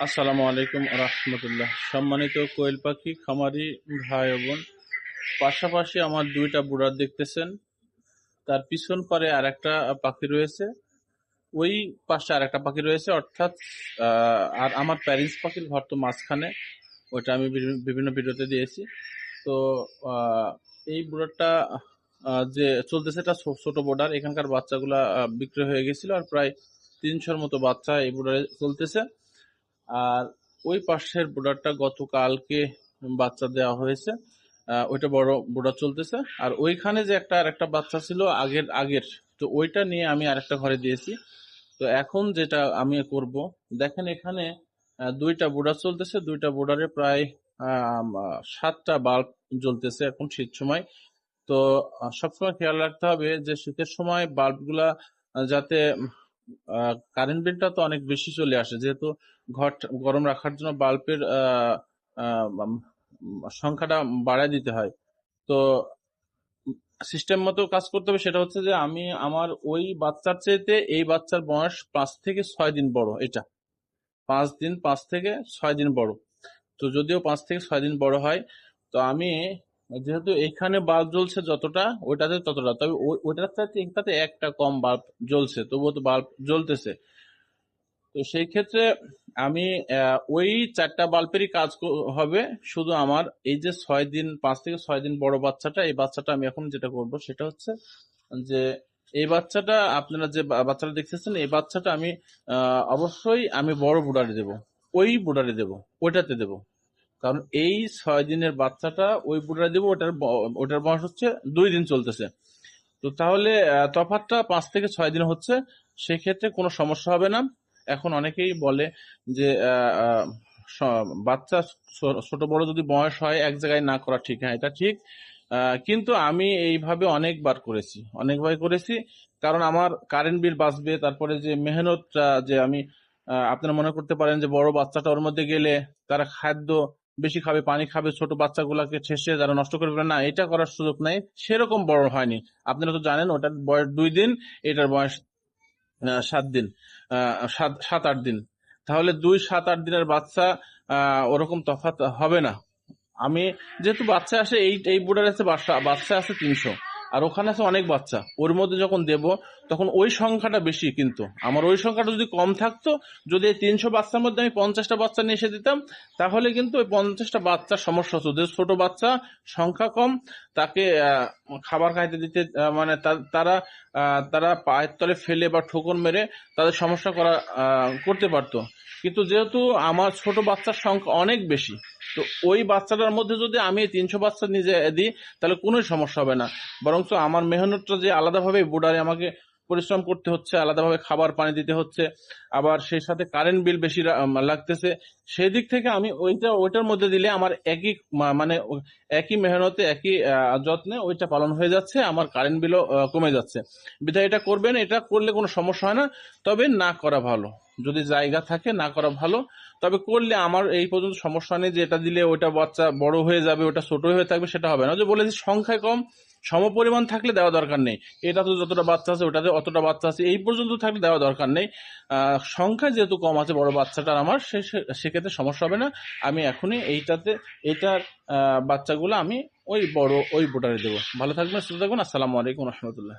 আসসালামু আলাইকুম রহমতুল্লাহ। সম্মানিত কোয়েল পাখি, খামারি ভাই বোন, পাশাপাশি আমার দুইটা বুড়ার দেখতেছেন। তার পিছন পারে আর একটা পাখি রয়েছে। ওই পাশে আর একটা পাখি রয়েছে, অর্থাৎ আর আমার প্যারিস পাখির ঘর তো মাঝখানে, ওইটা আমি বিভি- বিভিন্ন ভিডিওতে দিয়েছি। তো এই বুড়ারটা যে চলতেছে এটা ছোট বোর্ডার এখানকার বাচ্চাগুলা বিক্রি হয়ে গেছিল আর প্রায় তিনশোর মতো বাচ্চা এই বুড়ারে চলতেছে। আর ওই পাশের বোর্ডারটা গতকালকে বাচ্চা দেওয়া হয়েছে। ওইটা বড় বোর্ডার চলতেছে। আর ওইখানে যে একটা আরেকটা বাচ্চা ছিল আগের আগের, তো ওইটা নিয়ে আমি আরেকটা ঘরে দিয়েছি। তো এখন যেটা আমি করব, দেখেন এখানে দুইটা বোর্ডার চলতেছে। দুইটা বোর্ডারে প্রায় সাতটা বাল্ব জ্বলতেছে এখন শীত সময়। তো সবসময় খেয়াল রাখতে হবে যে শীতের সময় বাল্বগুলা যাতে কারেন্ট বিলটা তো অনেক বেশি চলে আসে। যেহেতু ঘর গরম রাখার জন্য বাল্বের সংখ্যাটা বাড়ায় দিতে হয়। তো সিস্টেম মতো কাজ করতে হবে সেটা হচ্ছে যে আমি আমার ওই বাচ্চার চাইতে এই বাচ্চার বয়স পাঁচ থেকে ছয় দিন বড়, এটা। পাঁচ দিন, পাঁচ থেকে ছয় দিন বড়। তো যদিও পাঁচ থেকে ছয় দিন বড় হয়, তো আমি যেহেতু এখানে বাল্ব জ্বলছে যতটা, ওইটাতে ততটা। তবে ওই- ওইটার চাইতে একটা কম বাল্ব জ্বলছে, তবুও তো বাল্ব জ্বলতেছে। তো সেই ক্ষেত্রে আমি ওই চারটা বাল্বেরই কাজ হবে। শুধু আমার এই যে ছয় দিন, পাঁচ থেকে ছয় দিন বড় বাচ্চাটা, এই বাচ্চাটা আমি এখন যেটা করব সেটা হচ্ছে যে, এই বাচ্চাটা আপনারা যে বাচ্চাটা দেখতেছেন, এই বাচ্চাটা আমি অবশ্যই আমি বড় বুডারে দেব। ওই বুডারে দেব, ওইটাতে দেব। কারণ এই ছয় দিনের বাচ্চাটা ওই বুডারে দেব ওটার ওটার বয়স হচ্ছে দুই দিন চলতেছে। তো তাহলে আহ, তফাৎটা পাঁচ থেকে ছয় দিন হচ্ছে সেক্ষেত্রে কোনো সমস্যা হবে না। এখন অনেকেই বলে যে বাচ্চা ছোট বড় যদি বয়স হয় এক জায়গায় না করা ঠিক হ্যাঁ এটা ঠিক। কিন্তু আমি এইভাবে অনেকবার করেছি অনেকবার করেছি। কারণ আমার কারেন্ট বিল বাঁচবে তারপরে যে মেহনতটা যে আমি আপনারা মনে করতে পারেন যে বড় বাচ্চাটা ওর মধ্যে গেলে তারা খাদ্য বেশি খাবে, পানি খাবে, ছোট বাচ্চাগুলোকে ছেসে যারা নষ্ট করে ফেলে, না, এটা করার সুযোগ নাই। সেরকম বড় হয়নি। আপনারা তো জানেন, ওটার বয়স দুই দিন, এটার বয়স সাত দিন সাত সাত, আট দিন। তাহলে দুই, সাত, আট দিনের বাচ্চা ওরকম তফাত হবে না। আমি, যেহেতু বাচ্চা আসে, এই এই বোর্ডার আছে বাচ্চা বাচ্চা আছে তিনশো। আর ওখানে আছে অনেক বাচ্চা। ওর মধ্যে যখন দেব, তখন ওই সংখ্যাটা বেশি কিন্তু। আমার ওই সংখ্যাটা যদি কম থাকতো, যদি এই তিনশো বাচ্চার মধ্যে আমি পঞ্চাশটা বাচ্চা নিয়ে এসে দিতাম, তাহলে কিন্তু ওই পঞ্চাশটা বাচ্চার সমস্যা হতো। যে ছোটো বাচ্চা সংখ্যা কম, তাকে খাবার খাইতে দিতে মানে তারা তারা পায়ের তলে ফেলে বা ঠোকর মেরে তাদের সমস্যা করা করতে পারতো। কিন্তু যেহেতু আমার ছোট বাচ্চার সংখ্যা অনেক বেশি, তো ওই বাচ্চাটার মধ্যে যদি আমি তিনশো বাচ্চা নিজে দিই, তাহলে কোনোই সমস্যা হবে না। বরঞ্চ আমার মেহনতটা যে আলাদাভাবে বোর্ডারে আমাকে পরিশ্রম করতে হচ্ছে, আলাদাভাবে খাবার পানি দিতে হচ্ছে, আবার সেই সাথে কারেন্ট বিল বেশি লাগতেছে। সেই দিক থেকে আমি ওইটা, ওইটার মধ্যে দিলে আমার একই মানে একই মেহনতে, একই যত্নে ওইটা পালন হয়ে যাচ্ছে, আমার কারেন্ট বিলও কমে যাচ্ছে। বিধায় এটা করবেন, এটা করলে কোনো সমস্যা হয় না, তবে না করা ভালো। যদি জায়গা থাকে না করা ভালো, তবে করলে আমার এই পর্যন্ত সমস্যা নেই যে এটা দিলে ওটা বাচ্চা বড় হয়ে যাবে ওটা ছোট হয়ে থাকবে, সেটা হবে না। যে বলেছি সংখ্যায় কম, সমপরিমাণ থাকলে দেওয়া দরকার নেই। এটা তো যতটা বাচ্চা আছে ওটাতে অতটা বাচ্চা আছে, এই পর্যন্ত থাকলে দেওয়া দরকার নেই। সংখ্যা যেহেতু কম আছে বড় বাচ্চাটার আমার, সে, সে- সেক্ষেত্রে সমস্যা হবে না। আমি এখনই এইটাতে, এইটার বাচ্চাগুলো আমি ওই বড়, ওই বোটারে দেবো। ভালো থাকবেন, সুস্থ থাকবেন, আসসালামু আলাইকুম রহমতুল্লাহ।